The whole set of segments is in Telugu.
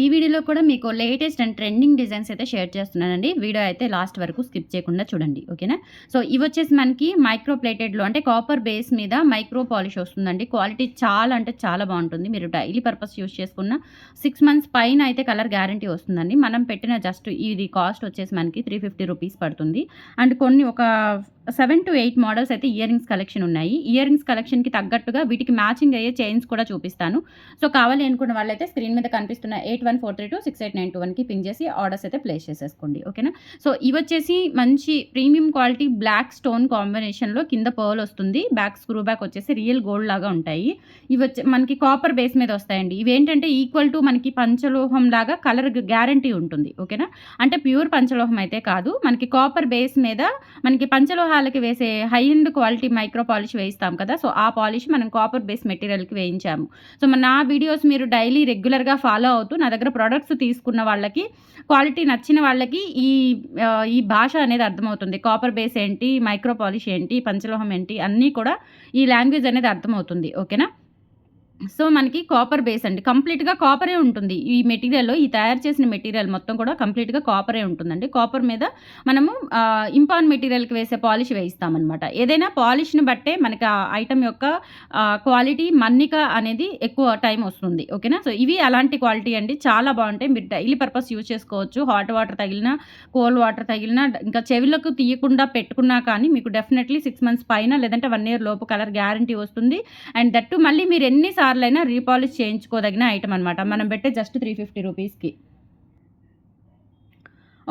ఈ వీడియోలో కూడా మీకు లేటెస్ట్ అండ్ ట్రెండింగ్ డిజైన్స్ అయితే షేర్ చేస్తున్నానండి. వీడియో అయితే లాస్ట్ వరకు స్కిప్ చేయకుండా చూడండి. ఓకేనా? సో ఇవి వచ్చేసి మనకి మైక్రో ప్లేటెడ్లో అంటే కాపర్ బేస్ మీద మైక్రో పాలిష్ వస్తుందండి. క్వాలిటీ చాలా అంటే చాలా బాగుంటుంది. మీరు డైలీ పర్పస్ యూస్ చేసుకున్న సిక్స్ మంత్స్ పైన అయితే కలర్ గ్యారంటీ వస్తుందండి. మనం పెట్టిన జస్ట్ ఇది కాస్ట్ వచ్చేసి మనకి త్రీ ఫిఫ్టీ రూపీస్ పడుతుంది. అండ్ కొన్ని ఒక సెవెన్ టు ఎయిట్ మోడల్స్ అయితే ఇయర్ రింగ్స్ కలెక్షన్ ఉన్నాయి. ఇయర్ రింగ్స్ కలెక్షన్కి తగ్గట్టుగా వీటికి మ్యాచింగ్ అయ్యే చైన్స్ కూడా చూపిస్తాను. సో కావాలి అనుకున్న వాళ్ళైతే స్క్రీన్ మీద కనిపిస్తున్న eight one four three two six eight nine two వన్కి పింక్ చేసి ఆర్డర్స్ అయితే ప్లేస్ చేసేసుకోండి. ఓకేనా సో ఇవి వచ్చేసి మంచి ప్రీమియం క్వాలిటీ బ్లాక్ స్టోన్ కాంబినేషన్లో కింద పర్ల్ వస్తుంది. బ్యాక్ స్క్రూ బ్యాక్ వచ్చేసి రియల్ గోల్డ్ లాగా ఉంటాయి. ఇవి వచ్చి మనకి కాపర్ బేస్ మీద వస్తాయండి. ఇవి ఏంటంటే ఈక్వల్ టు మనకి పంచలోహం లాగా కలర్ గ్యారంటీ ఉంటుంది. ఓకేనా అంటే ప్యూర్ పంచలోహం అయితే కాదు. మనకి కాపర్ బేస్ మీద మనకి పంచలోహాలకి వేసే high and quality micro polish వేయిస్తాం కదా? సో ఆ పాలిష్ మనం కాపర్ బేస్ మెటీరియల్కి వేయించాము. సో మన నా వీడియోస్ మీరు డైలీ రెగ్యులర్గా ఫాలో అవుతూ నా దగ్గర ప్రొడక్ట్స్ తీసుకున్న వాళ్ళకి క్వాలిటీ నచ్చిన వాళ్ళకి ఈ ఈ భాష అనేది అర్థమవుతుంది. కాపర్ బేస్ ఏంటి మైక్రో పాలిష్ ఏంటి పంచలోహం ఏంటి అన్నీ కూడా ఈ లాంగ్వేజ్ అనేది అర్థమవుతుంది. ఓకేనా సో మనకి కాపర్ బేస్ అండి. కంప్లీట్గా కాపరే ఉంటుంది. ఈ మెటీరియల్లో ఈ తయారు చేసిన మెటీరియల్ మొత్తం కూడా కంప్లీట్గా కాపరే ఉంటుందండి. కాపర్ మీద మనము ఇంపాన్ మెటీరియల్కి వేసే పాలిష్ వేయిస్తామన్నమాట. ఏదైనా పాలిష్ని బట్టే మనకి ఆ ఐటమ్ యొక్క క్వాలిటీ మన్నిక అనేది ఎక్కువ టైం వస్తుంది. ఓకేనా సో ఇవి అలాంటి క్వాలిటీ అండి. చాలా బాగుంటాయి. మీరు డైలీ పర్పస్ యూజ్ చేసుకోవచ్చు. హాట్ వాటర్ తగిలినా కోల్డ్ వాటర్ తగిలినా ఇంకా చెవిలకు తీయకుండా పెట్టుకున్నా కానీ మీకు డెఫినెట్లీ సిక్స్ మంత్స్ పైన లేదంటే వన్ ఇయర్ లోపు కలర్ గ్యారంటీ వస్తుంది. అండ్ దట్టు మళ్ళీ మీరు ఎన్నిసార్లు అయినా రీపాలిష్ చేయించుకోదగిన ఐటమ్ అనమాట మనం పెట్టే జస్ట్ త్రీ ఫిఫ్టీ రూపీస్కి.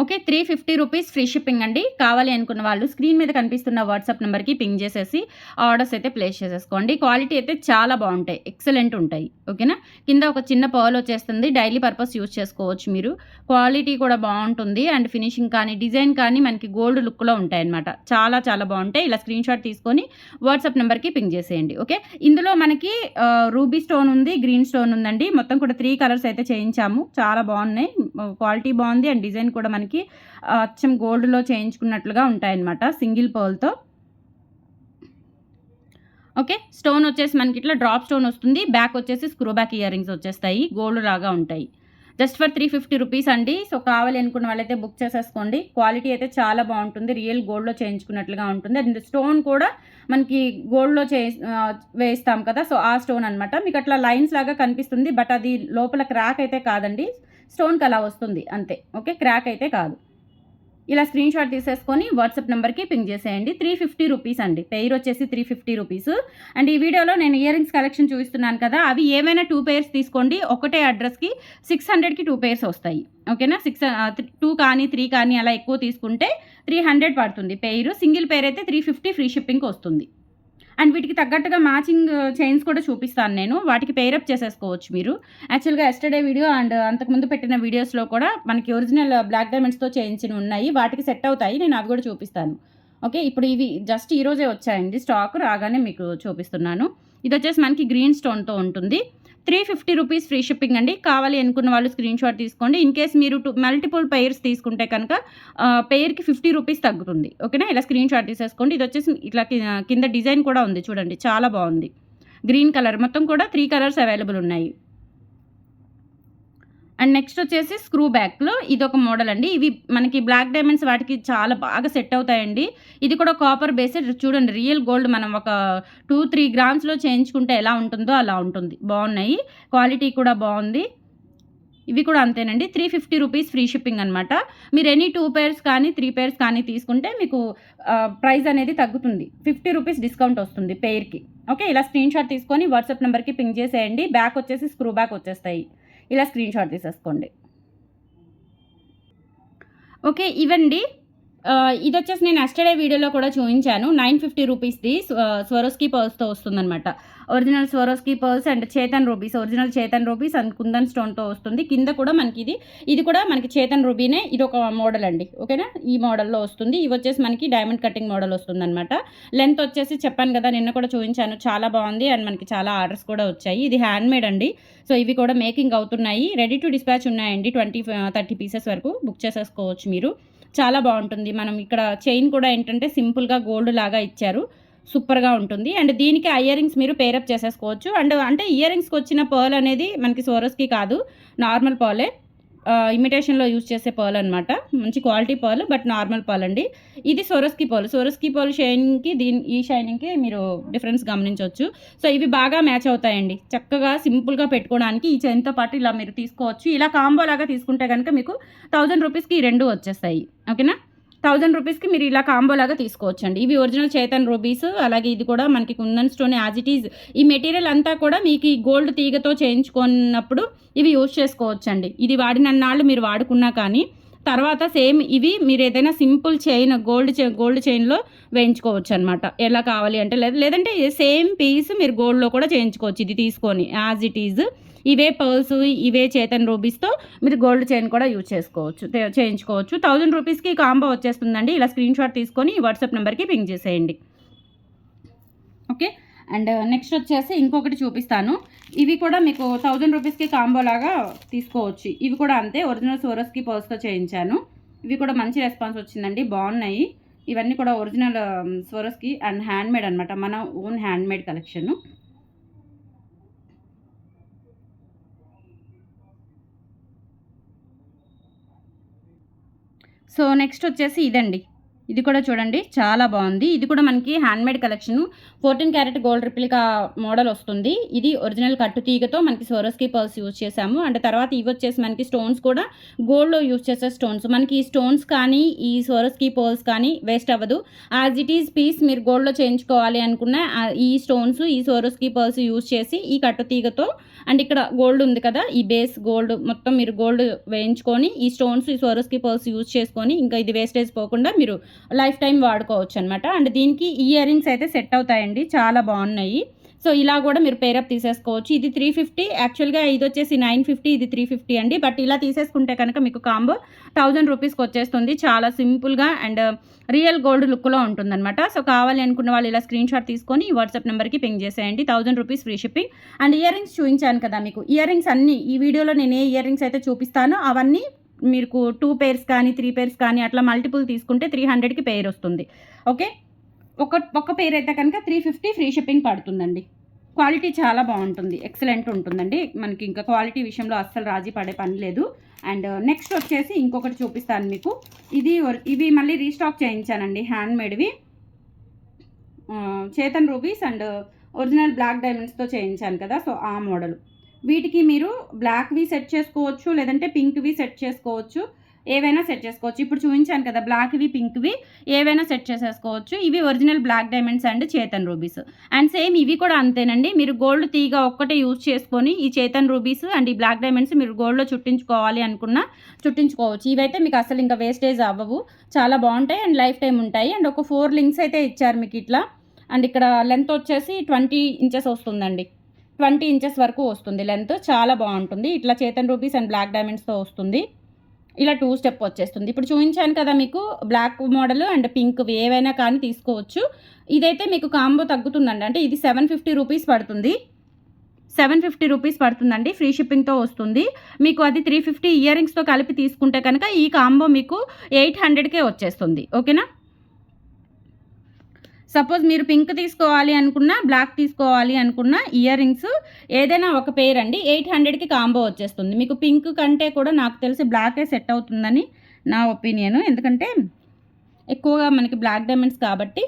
Okay three fifty rupees free shipping అండి. కావాలి అనుకున్న వాళ్ళు స్క్రీన్ మీద కనిపిస్తున్న వాట్సాప్ నెంబర్కి పింగ్ చేసేసి ఆర్డర్స్ అయితే ప్లేస్ చేసేసుకోండి. క్వాలిటీ అయితే చాలా బాగుంటాయి. ఎక్సలెంట్ ఉంటాయి. ఓకేనా? కింద ఒక చిన్న పర్ల్ వచ్చేస్తుంది. డైలీ పర్పస్ యూజ్ చేసుకోవచ్చు మీరు. క్వాలిటీ కూడా బాగుంటుంది. అండ్ ఫినిషింగ్ కానీ డిజైన్ కానీ మనకి గోల్డ్ లుక్లో ఉంటాయి అనమాట చాలా చాలా బాగుంటాయి. ఇలా స్క్రీన్ షాట్ తీసుకొని వాట్సాప్ నెంబర్కి పింగ్ చేసేయండి. ఓకే? ఇందులో మనకి రూబీ స్టోన్ ఉంది గ్రీన్ స్టోన్ ఉందండి. మొత్తం కూడా త్రీ కలర్స్ అయితే చేయించాము. చాలా బాగున్నాయి. క్వాలిటీ బాగుంది. అండ్ డిజైన్ కూడా మనకి అచ్చం గోల్డ్లో చేయించుకున్నట్లుగా ఉంటాయన్నమాట సింగిల్ పర్ల్తో. ఓకే స్టోన్ వచ్చేసి మనకి ఇట్లా డ్రాప్ స్టోన్ వస్తుంది. బ్యాక్ వచ్చేసి స్క్రూ బ్యాక్ ఇయర్ రింగ్స్ వచ్చేస్తాయి గోల్డ్ లాగా ఉంటాయి. Just for three fifty rupees అండి. సో కావాలి అనుకున్న వాళ్ళైతే బుక్ చేసేసుకోండి. క్వాలిటీ అయితే చాలా బాగుంటుంది. రియల్ గోల్డ్లో చేయించుకున్నట్లుగా ఉంటుంది. అండ్ స్టోన్ కూడా మనకి గోల్డ్లో చే వేస్తాం కదా సో ఆ స్టోన్ అనమాట మీకు అట్లా లైన్స్ లాగా కనిపిస్తుంది బట్ అది లోపల క్రాక్ అయితే కాదండి. స్టోన్కి అలా వస్తుంది అంతే. ఓకే? క్రాక్ అయితే కాదు. ఇలా స్క్రీన్ షాట్ తీసేసుకొని వాట్సాప్ నెంబర్కి పింక్ చేసేయండి. త్రీ ఫిఫ్టీ రూపీస్ అండి. పెయిర్ వచ్చేసి త్రీ ఫిఫ్టీ రూపీస్. అండ్ ఈ వీడియోలో నేను ఇయర్ రింగ్స్ కలెక్షన్ చూపిస్తున్నాను కదా అవి ఏమైనా టూ పేర్స్ తీసుకోండి. ఒకటే అడ్రస్కి సిక్స్ హండ్రెడ్కి టూ పేర్స్ వస్తాయి. ఓకేనా? సిక్స్ టూ కానీ త్రీ కానీ అలా ఎక్కువ తీసుకుంటే త్రీ హండ్రెడ్ పడుతుంది. పెయిర్ సింగిల్ పేర్ అయితే త్రీ ఫిఫ్టీ ఫ్రీ షిప్పింగ్కి వస్తుంది. అండ్ వీటికి తగ్గట్టుగా మ్యాచింగ్ uh, చైన్స్ కూడా చూపిస్తాను నేను. వాటికి పేరప్ చేసేసుకోవచ్చు మీరు. యాక్చువల్గా ఎస్టర్డే వీడియో అండ్ అంతకుముందు పెట్టిన వీడియోస్లో కూడా మనకి ఒరిజినల్ బ్లాక్ డైమండ్స్తో చేయించిన ఉన్నాయి. వాటికి సెట్ అవుతాయి. నేను అవి కూడా చూపిస్తాను. ఓకే ఇప్పుడు ఇవి జస్ట్ ఈరోజే వచ్చాయండి. స్టాక్ రాగానే మీకు చూపిస్తున్నాను. ఇది వచ్చేసి మనకి గ్రీన్ స్టోన్తో ఉంటుంది. Three fifty rupees free shipping అండి. కావాలి అనుకున్న వాళ్ళు స్క్రీన్ షాట్ తీసుకోండి. ఇన్ కేస్ మీరు టూ మల్టిపుల్ పెయిర్స్ తీసుకుంటే కనుక పెయిర్కి ఫిఫ్టీ రూపీస్ తగ్గుతుంది. ఓకేనా? ఇలా స్క్రీన్ షాట్ తీసేసుకోండి. ఇది వచ్చేసి ఇట్లా కింద డిజైన్ కూడా ఉంది చూడండి. చాలా బాగుంది. గ్రీన్ కలర్ మొత్తం కూడా త్రీ కలర్స్ అవైలబుల్ ఉన్నాయి. అండ్ నెక్స్ట్ వచ్చేసి స్క్రూ బ్యాక్లో ఇది ఒక మోడల్ అండి. ఇవి మనకి బ్లాక్ డైమండ్స్ వాటికి చాలా బాగా సెట్ అవుతాయండి. ఇది కూడా కాపర్ బేస్డ్. చూడండి రియల్ గోల్డ్ మనం ఒక టూ త్రీ గ్రామ్స్లో చేయించుకుంటే ఎలా ఉంటుందో అలా ఉంటుంది. బాగున్నాయి. క్వాలిటీ కూడా బాగుంది. ఇవి కూడా అంతేనండి. Three fifty rupees free shipping అనమాట మీరు ఎనీ టూ పేర్స్ కానీ త్రీ పేర్స్ కానీ తీసుకుంటే మీకు ప్రైస్ అనేది తగ్గుతుంది. ఫిఫ్టీ రూపీస్ డిస్కౌంట్ వస్తుంది పేర్కి ఓకే ఇలా స్క్రీన్ షాట్ తీసుకొని వాట్సాప్ నెంబర్కి పింక్ చేసేయండి. బ్యాక్ వచ్చేసి స్క్రూ బ్యాక్ వచ్చేస్తాయి. ఇలా స్క్రీన్ షాట్ తీసేసుకోండి. ఓకే ఇవండి ఇది వచ్చేసి నేను ఎస్టర్డే వీడియోలో కూడా చూపించాను. నైన్ ఫిఫ్టీ రూపీస్ది స్వరోస్కి పర్స్తో వస్తుందన్నమాట. Original Swarovski pearls and Chetan rubies. Original Chetan rubies and kundan స్టోన్తో వస్తుంది. కింద కూడా మనకి ఇది ఇది కూడా మనకి చేతన్ రూబీనే ఇది ఒక మోడల్ అండి. ఓకేనా? ఈ మోడల్లో వస్తుంది. ఇవి వచ్చేసి మనకి డైమండ్ కటింగ్ మోడల్ వస్తుంది అనమాట లెంత్ వచ్చేసి చెప్పాను కదా నిన్న కూడా చూపించాను. చాలా బాగుంది అండ్ మనకి చాలా ఆర్డర్స్ కూడా వచ్చాయి. ఇది హ్యాండ్ మేడ్ అండి. సో ఇవి కూడా మేకింగ్ అవుతున్నాయి. రెడీ టు డిస్పాచ్ ఉన్నాయండి ట్వంటీ థర్టీ పీసెస్ వరకు. బుక్ చేసేసుకోవచ్చు మీరు. చాలా బాగుంటుంది. మనం ఇక్కడ చైన్ కూడా ఏంటంటే సింపుల్గా గోల్డ్ లాగా ఇచ్చారు. సూపర్గా ఉంటుంది. అండ్ దీనికి ఇయర్ రింగ్స్ మీరు పేరప్ చేసేసుకోవచ్చు. అండ్ అంటే ఇయర్ రింగ్స్కి వచ్చిన పర్ల్ అనేది మనకి సోరస్కి కాదు. నార్మల్ పర్లే. ఇమిటేషన్లో యూజ్ చేసే పర్ల్ అనమాట మంచి quality pearl but normal pearl అండి. ఇది సోరస్కి పర్ల్. సోరస్కి పర్ల్ షైనింగ్కి దీని ఈ షైనింగ్కి మీరు డిఫరెన్స్ గమనించవచ్చు. సో ఇవి బాగా మ్యాచ్ అవుతాయండి. చక్కగా సింపుల్గా పెట్టుకోవడానికి ఈ చైన్తో పాటు ఇలా మీరు తీసుకోవచ్చు. ఇలా కాంబో లాగా తీసుకుంటే కనుక మీకు థౌజండ్ రూపీస్కి ఈ రెండు వచ్చేస్తాయి. ఓకేనా? థౌజండ్ రూపీస్కి మీరు ఇలా కాంబో లాగా తీసుకోవచ్చు ఇవి ఒరిజినల్ చేతన్ రూబీస్ అలాగే ఇది కూడా మనకి kundan stone as it is. ఈ మెటీరియల్ అంతా కూడా మీకు ఈ గోల్డ్ తీగతో చేయించుకున్నప్పుడు ఇవి యూజ్ చేసుకోవచ్చండి. ఇది వాడినన్నాళ్ళు మీరు వాడుకున్నా కానీ తర్వాత సేమ్ ఇవి మీరు ఏదైనా simple chain gold chain gold చైన్లో వేయించుకోవచ్చు అనమాట ఎలా కావాలి అంటే లేదు లేదంటే సేమ్ పీస్ మీరు గోల్డ్లో కూడా చేయించుకోవచ్చు ఇది తీసుకొని యాజ్ ఇట్ ఈజ్. ఇవే పర్ల్స్ ఇవే చేతన్ రూపీస్తో మీరు గోల్డ్ చైన్ కూడా యూజ్ చేసుకోవచ్చు చేయించుకోవచ్చు. థౌజండ్ రూపీస్కి కాంబో వచ్చేస్తుందండి. ఇలా స్క్రీన్ షాట్ తీసుకొని వాట్సాప్ నెంబర్కి పింక్ చేసేయండి. ఓకే? అండ్ నెక్స్ట్ వచ్చేసి ఇంకొకటి చూపిస్తాను. ఇవి కూడా మీకు థౌజండ్ రూపీస్కి కాంబో లాగా తీసుకోవచ్చు. ఇవి కూడా అంతే ఒరిజినల్ సోరస్కి పర్స్తో చేయించాను. ఇవి కూడా మంచి రెస్పాన్స్ వచ్చిందండి బాగున్నాయి. ఇవన్నీ కూడా original Swarovski and handmade అనమాట మన own handmade collection collection so next వచ్చేసి ఇదండి. ఇది కూడా చూడండి చాలా బాగుంది. ఇది కూడా మనకి handmade collection fourteen carat gold replica model వస్తుంది. ఇది ఒరిజినల్ కట్టు తీగతో మనకి సోరస్కి పర్స్ యూజ్ చేసాము అండ్ తర్వాత ఇవి వచ్చేసి మనకి స్టోన్స్ కూడా గోల్డ్లో యూజ్ చేసే స్టోన్స్ మనకి ఈ స్టోన్స్ కానీ ఈ సోరస్కి పర్ల్స్ కానీ వేస్ట్ అవ్వదు. యాజ్ ఇట్ ఈస్ పీస్ మీరు గోల్డ్లో చేయించుకోవాలి అనుకున్న ఈ స్టోన్స్ ఈ సోరస్కి పర్ల్స్ యూజ్ చేసి ఈ కట్టు తీగతో అండ్ ఇక్కడ గోల్డ్ ఉంది కదా ఈ బేస్ గోల్డ్ మొత్తం మీరు గోల్డ్ వేయించుకొని ఈ స్టోన్స్ ఈ సోరస్కి పర్ల్స్ యూజ్ చేసుకొని ఇంకా ఇది వేస్టేజ్ పోకుండా మీరు లైఫ్ టైం వాడుకోవచ్చు అనమాట అండ్ దీనికి ఇయర్ రింగ్స్ అయితే సెట్ అవుతాయండి. చాలా బాగున్నాయి. సో ఇలా కూడా మీరు పేరప్ తీసేసుకోవచ్చు. ఇది త్రీ ఫిఫ్టీ. యాక్చువల్గా ఇది వచ్చేసి నైన్ ఫిఫ్టీ ఇది త్రీ ఫిఫ్టీ అండి. బట్ ఇలా తీసేసుకుంటే కనుక మీకు కాంబో థౌజండ్ రూపీస్కి వచ్చేస్తుంది. చాలా సింపుల్గా అండ్ రియల్ గోల్డ్ లుక్లో ఉంటుందన్నమాట. సో కావాలి అనుకున్న వాళ్ళు ఇలా స్క్రీన్ షాట్ తీసుకొని వాట్సాప్ నెంబర్కి పింగ్ చేసేయండి. Thousand rupees free shipping. And earrings చూపించాను కదా మీకు. ఇయర్ రింగ్స్ అన్నీ ఈ వీడియోలో నేను ఏ ఇయర్ రింగ్స్ అయితే చూపిస్తానో అవన్నీ మీకు టూ పేర్స్ కానీ త్రీ పేర్స్ కానీ అట్లా మల్టిపుల్ తీసుకుంటే త్రీ హండ్రెడ్కి పేర్ వస్తుంది. ఓకే ఒక ఒక పేర్ అయితే కనుక త్రీ ఫిఫ్టీ ఫ్రీ షిప్పింగ్ పడుతుందండి. క్వాలిటీ చాలా బాగుంటుంది. ఎక్సలెంట్ ఉంటుందండి. మనకి ఇంకా క్వాలిటీ విషయంలో అస్సలు రాజీ పడే పని లేదు. అండ్ నెక్స్ట్ వచ్చేసి ఇంకొకటి చూపిస్తాను మీకు. ఇది ఇవి మళ్ళీ రీస్టాక్ చేయించానండి. హ్యాండ్మేడ్వి Chetan rubies and original black డైమండ్స్తో చేయించాను కదా. సో ఆ మోడల్ వీటికి మీరు బ్లాక్వి సెట్ చేసుకోవచ్చు లేదంటే పింక్వి సెట్ చేసుకోవచ్చు ఏవైనా సెట్ చేసుకోవచ్చు. ఇప్పుడు చూపించాను కదా బ్లాక్వి పింక్వి ఏవైనా సెట్ చేసేసుకోవచ్చు. ఇవి original black diamonds and Chetan rubies and same ఇవి కూడా అంతేనండి. మీరు గోల్డ్ తీగ ఒక్కటే యూజ్ చేసుకొని ఈ చేతన్ రూబీస్ అండ్ ఈ బ్లాక్ డైమండ్స్ మీరు గోల్డ్లో చుట్టించుకోవాలి అనుకున్నా చుట్టించుకోవచ్చు. ఇవైతే మీకు అసలు ఇంకా వేస్టేజ్ అవ్వవు. చాలా బాగుంటాయి అండ్ లైఫ్ టైం ఉంటాయి. అండ్ ఒక ఫోర్ లింక్స్ అయితే ఇచ్చారు మీకు ఇట్లా. అండ్ ఇక్కడ లెంత్ వచ్చేసి ట్వంటీ ఇంచెస్ వస్తుందండి. ట్వంటీ ఇంచెస్ వరకు వస్తుంది. లెంత్ చాలా బాగుంటుంది. ఇట్లా చేతన్ రూపీస్ అండ్ బ్లాక్ డైమండ్స్తో వస్తుంది. ఇలా టూ స్టెప్ వచ్చేస్తుంది. ఇప్పుడు చూపించాను కదా మీకు బ్లాక్ మోడల్ అండ్ పింక్ ఏవైనా కానీ తీసుకోవచ్చు. ఇదైతే మీకు కాంబో తగ్గుతుందండి. అంటే ఇది సెవెన్ ఫిఫ్టీ రూపీస్ పడుతుంది. సెవెన్ ఫిఫ్టీ రూపీస్ పడుతుందండి. ఫ్రీ షిప్పింగ్తో వస్తుంది. మీకు అది త్రీ ఫిఫ్టీ ఇయర్ రింగ్స్తో కలిపి తీసుకుంటే కనుక ఈ కాంబో మీకు ఎయిట్ హండ్రెడ్కే వచ్చేస్తుంది. ఓకేనా? సపోజ్ మీరు పింక్ తీసుకోవాలి అనుకున్నా బ్లాక్ తీసుకోవాలి అనుకున్న ఇయర్ రింగ్స్ ఏదైనా ఒక పేర్ అండి. ఎయిట్ హండ్రెడ్కి కాంబో వచ్చేస్తుంది. మీకు పింక్ కంటే కూడా నాకు తెలిసి బ్లాకే సెట్ అవుతుందని నా ఒపీనియన్. ఎందుకంటే ఎక్కువగా మనకి బ్లాక్ డైమండ్స్ కాబట్టి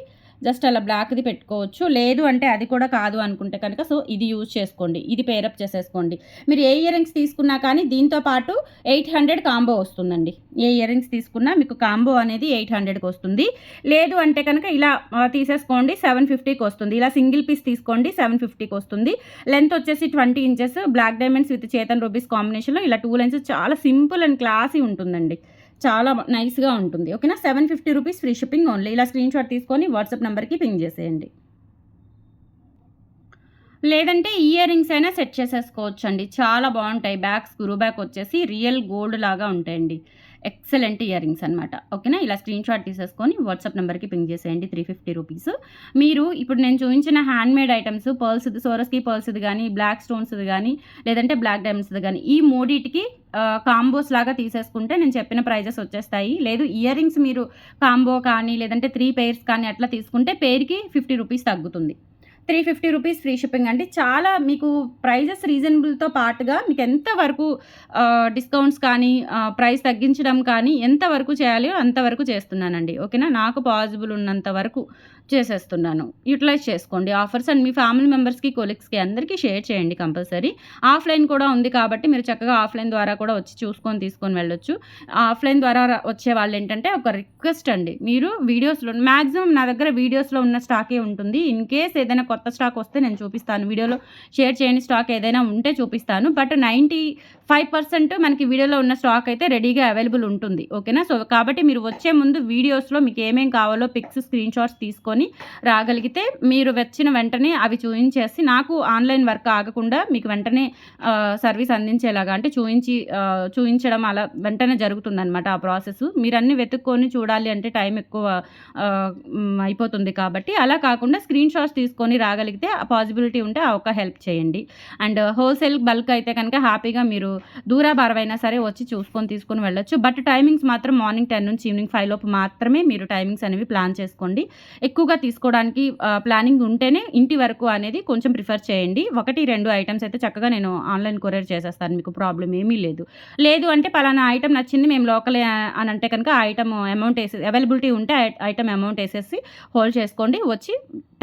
జస్ట్ అలా బ్లాక్ది పెట్టుకోవచ్చు. లేదు అంటే అది కూడా కాదు అనుకుంటే కనుక సో ఇది యూజ్ చేసుకోండి. ఇది పేరప్ చేసేసుకోండి. మీరు ఏ ఇయర్ రింగ్స్ తీసుకున్నా కానీ దీంతో పాటు ఎయిట్ హండ్రెడ్ కాంబో వస్తుందండి. ఏ ఇయర్ రింగ్స్ తీసుకున్నా మీకు కాంబో అనేది ఎయిట్ హండ్రెడ్కి వస్తుంది. లేదు అంటే కనుక ఇలా తీసేసుకోండి సెవెన్ ఫిఫ్టీకి వస్తుంది. ఇలా సింగిల్ పీస్ తీసుకోండి సెవెన్ ఫిఫ్టీకి వస్తుంది. లెంత్ వచ్చేసి twenty inches. Black diamonds with Chetan rubies కాంబినేషన్లో ఇలా టూ లెన్స్ చాలా సింపుల్ అండ్ క్లాసీ ఉంటుందండి. చాలా నైస్గా ఉంటుంది. ఓకేనా? Seven fifty rupees free shipping only. ఇలా స్క్రీన్ షాట్ తీసుకొని వాట్సాప్ నెంబర్కి పింగ్ చేసేయండి. లేదంటే ఇయర్ రింగ్స్ అయినా సెట్ చేసేసుకోవచ్చు అండి చాలా బాగుంటాయి. బ్యాగ్స్ గురు బ్యాగ్ వచ్చేసి రియల్ గోల్డ్ లాగా ఉంటాయండి. ఎక్సలెంట్ ఇయర్ రింగ్స్ అనమాట ఓకేనా? ఇలా స్క్రీన్ షాట్ తీసేసుకొని వాట్సాప్ నెంబర్కి పింక్ చేసేయండి. Three fifty rupees. మీరు ఇప్పుడు నేను చూపించిన హ్యాండ్ మేడ్ ఐటమ్స్ పర్ల్స్ సోరస్కి పర్ల్స్ది కానీ బ్లాక్ స్టోన్స్ది కానీ లేదంటే బ్లాక్ డైమండ్స్ది కానీ ఈ మూడిటికి కాంబోస్ లాగా తీసేసుకుంటే నేను చెప్పిన ప్రైజెస్ వచ్చేస్తాయి. లేదు ఇయర్ రింగ్స్ మీరు కాంబో కానీ లేదంటే త్రీ పెయిర్స్ కానీ అట్లా తీసుకుంటే పేరుకి ఫిఫ్టీ రూపీస్ తగ్గుతుంది. Three fifty rupees free shipping అండి. చాలా మీకు ప్రైజెస్ రీజనబుల్తో పాటుగా మీకు ఎంతవరకు డిస్కౌంట్స్ కానీ ప్రైస్ తగ్గించడం కానీ ఎంతవరకు చేయాలో అంతవరకు చేస్తున్నానండి. ఓకేనా? నాకు పాసిబుల్ ఉన్నంత వరకు చేసేస్తున్నాను. యూటిలైజ్ చేసుకోండి. ఆఫర్స్ అండ్ మీ ఫ్యామిలీ మెంబర్స్కి కొలీగ్స్కి అందరికీ షేర్ చేయండి కంపల్సరీ. ఆఫ్లైన్ కూడా ఉంది కాబట్టి మీరు చక్కగా ఆఫ్లైన్ ద్వారా కూడా వచ్చి చూసుకొని తీసుకొని వెళ్ళొచ్చు. ఆఫ్లైన్ ద్వారా వచ్చే వాళ్ళు ఏంటంటే ఒక రిక్వెస్ట్ అండి. మీరు వీడియోస్లో మ్యాక్సిమం నా దగ్గర వీడియోస్లో ఉన్న స్టాకే ఉంటుంది. ఇన్ కేస్ ఏదైనా కొత్త స్టాక్ వస్తే నేను చూపిస్తాను. వీడియోలో షేర్ చేయని స్టాక్ ఏదైనా ఉంటే చూపిస్తాను. బట్ నైంటీ ఫైవ్ పర్సెంట్ మనకి వీడియోలో ఉన్న స్టాక్ అయితే రెడీగా అవైలబుల్ ఉంటుంది. ఓకేనా? సో కాబట్టి మీరు వచ్చే ముందు వీడియోస్లో మీకు ఏమేం కావాలో పిక్స్ స్క్రీన్ షాట్స్ తీసుకొని రాగలిగితే మీరు వచ్చిన వెంటనే అవి చూపించేసి నాకు ఆన్లైన్ వర్క్ ఆగకుండా మీకు వెంటనే సర్వీస్ అందించేలాగా అంటే చూపించి చూపించడం అలా వెంటనే జరుగుతుందన్నమాట ఆ ప్రాసెస్. మీరు అన్ని వెతుక్కొని చూడాలి అంటే టైం ఎక్కువ అయిపోతుంది కాబట్టి అలా కాకుండా స్క్రీన్ షాట్స్ తీసుకొని రాగలిగితే ఆ పాసిబిలిటీ ఉంటే ఆ ఒక హెల్ప్ చేయండి. అండ్ హోల్సేల్ బల్క్ అయితే కనుక హ్యాపీగా మీరు దూరాభారమైనా సరే వచ్చి చూసుకొని తీసుకొని వెళ్ళొచ్చు. బట్ టైమింగ్స్ మాత్రం మార్నింగ్ టెన్ నుంచి ఈవినింగ్ ఫైవ్ లోపు మాత్రమే మీరు టైమింగ్స్ అనేవి ప్లాన్ చేసుకోండి. ఎక్కువగా తీసుకోవడానికి uh, ప్లానింగ్ ఉంటేనే ఇంటి వరకు అనేది కొంచెం ప్రిఫర్ చేయండి. ఒకటి రెండు ఐటమ్స్ అయితే చక్కగా నేను ఆన్లైన్ కొరియర్ చేసేస్తాను. మీకు ప్రాబ్లం ఏమీ లేదు. లేదు అంటే పలానా ఐటమ్ నచ్చింది మేము లోకలే అని అంటే కనుక ఐటమ్ అమౌంట్ వేసి అవైలబిలిటీ ఉంటే ఐటమ్ అమౌంట్ వేసేసి హోల్డ్ చేసుకోండి. వచ్చి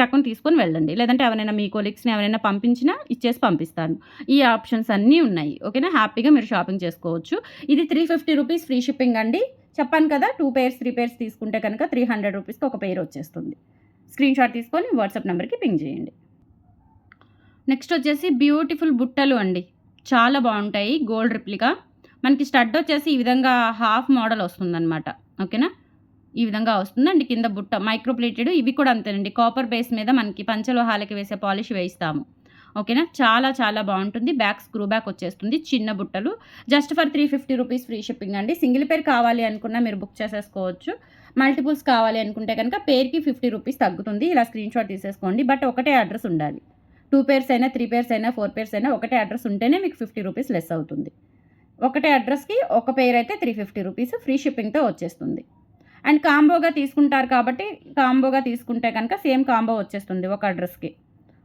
టక్కుని తీసుకొని వెళ్ళండి. లేదంటే ఎవరైనా మీ కొలీగ్స్ని ఎవరైనా పంపించినా ఇచ్చేసి పంపిస్తాను. ఈ ఆప్షన్స్ అన్నీ ఉన్నాయి. ఓకేనా? హ్యాపీగా మీరు షాపింగ్ చేసుకోవచ్చు. ఇది three fifty rupees free shipping అండి. చెప్పాను కదా టూ పేర్స్ త్రీ పేర్స్ తీసుకుంటే కనుక త్రీ హండ్రెడ్ రూపీస్కి ఒక పేర్ వచ్చేస్తుంది. స్క్రీన్ షాట్ తీసుకొని వాట్సాప్ నెంబర్కి పింగ్ చేయండి. నెక్స్ట్ వచ్చేసి బ్యూటిఫుల్ బుట్టలు అండి. చాలా బాగుంటాయి. గోల్డ్ రిప్లికా మనకి స్టడ్ వచ్చేసి ఈ విధంగా హాఫ్ మోడల్ వస్తుందన్నమాట. ఓకేనా? ఈ విధంగా వస్తుందండి కింద బుట్ట. మైక్రోప్లేటెడ్ ఇవి కూడా అంతేనండి. కాపర్ బేస్ మీద మనకి పంచలోహాలకి వేసే పాలిష్ వేయిస్తాము. ఓకేనా? చాలా చాలా బాగుంటుంది. బ్యాక్ స్క్రూ బ్యాక్ వచ్చేస్తుంది. చిన్న బుట్టలు. Just for three fifty rupees free shipping అండి. సింగిల్ పేర్ కావాలి అనుకున్నా మీరు బుక్ చేసేసుకోవచ్చు. మల్టిపుల్స్ కావాలి అనుకుంటే కనుక పేర్కి ఫిఫ్టీ రూపీస్ తగ్గుతుంది. ఇలా స్క్రీన్ షాట్ తీసేసుకోండి. బట్ ఒకటే అడ్రస్ ఉండాలి. టూ పేర్స్ అయినా త్రీ పేర్స్ అయినా ఫోర్ పేర్స్ అయినా ఒకటే అడ్రస్ ఉంటేనే మీకు ఫిఫ్టీ రూపీస్ లెస్ అవుతుంది. ఒకటే అడ్రస్కి ఒక పేర్ అయితే త్రీ ఫిఫ్టీ రూపీస్ ఫ్రీ షిప్పింగ్తో వచ్చేస్తుంది. అండ్ కాంబోగా తీసుకుంటారు కాబట్టి కాంబోగా తీసుకుంటే కనుక సేమ్ కాంబో వచ్చేస్తుంది ఒక అడ్రస్కి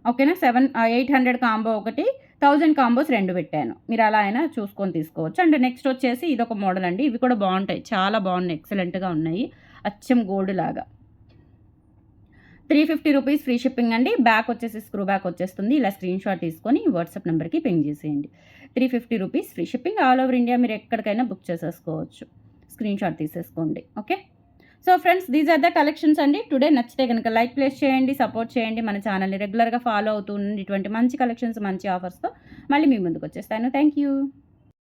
ఓకేనా? సెవెన్ ఎయిట్ హండ్రెడ్ కాంబో ఒకటి థౌజండ్ కాంబోస్ రెండు పెట్టాను. మీరు అలా అయినా చూసుకొని తీసుకోవచ్చు. అండ్ నెక్స్ట్ వచ్చేసి ఇది ఒక మోడల్ అండి. ఇవి కూడా బాగుంటాయి. చాలా బాగున్నాయి. ఎక్సలెంట్గా ఉన్నాయి. అచ్చం గోల్డ్ లాగా. Three fifty rupees free shipping అండి. బ్యాక్ వచ్చేసి స్క్రూ బ్యాక్ వచ్చేస్తుంది. ఇలా స్క్రీన్ షాట్ తీసుకొని వాట్సాప్ నెంబర్కి పింగ్ చేసేయండి. Three fifty rupees free shipping all over India మీరు ఎక్కడికైనా బుక్ చేసేసుకోవచ్చు. స్క్రీన్ షాట్ తీసేసుకోండి. Okay? So friends these are the collections అండి. టుడే నచ్చితే కనుక లైక్ ప్లేస్ చేయండి సపోర్ట్ చేయండి. మన ఛానల్ని రెగ్యులర్గా ఫాలో అవుతూ ఇటువంటి మంచి కలెక్షన్స్ మంచి ఆఫర్స్తో మళ్ళీ మీ ముందుకు వచ్చేస్తాను. Thank you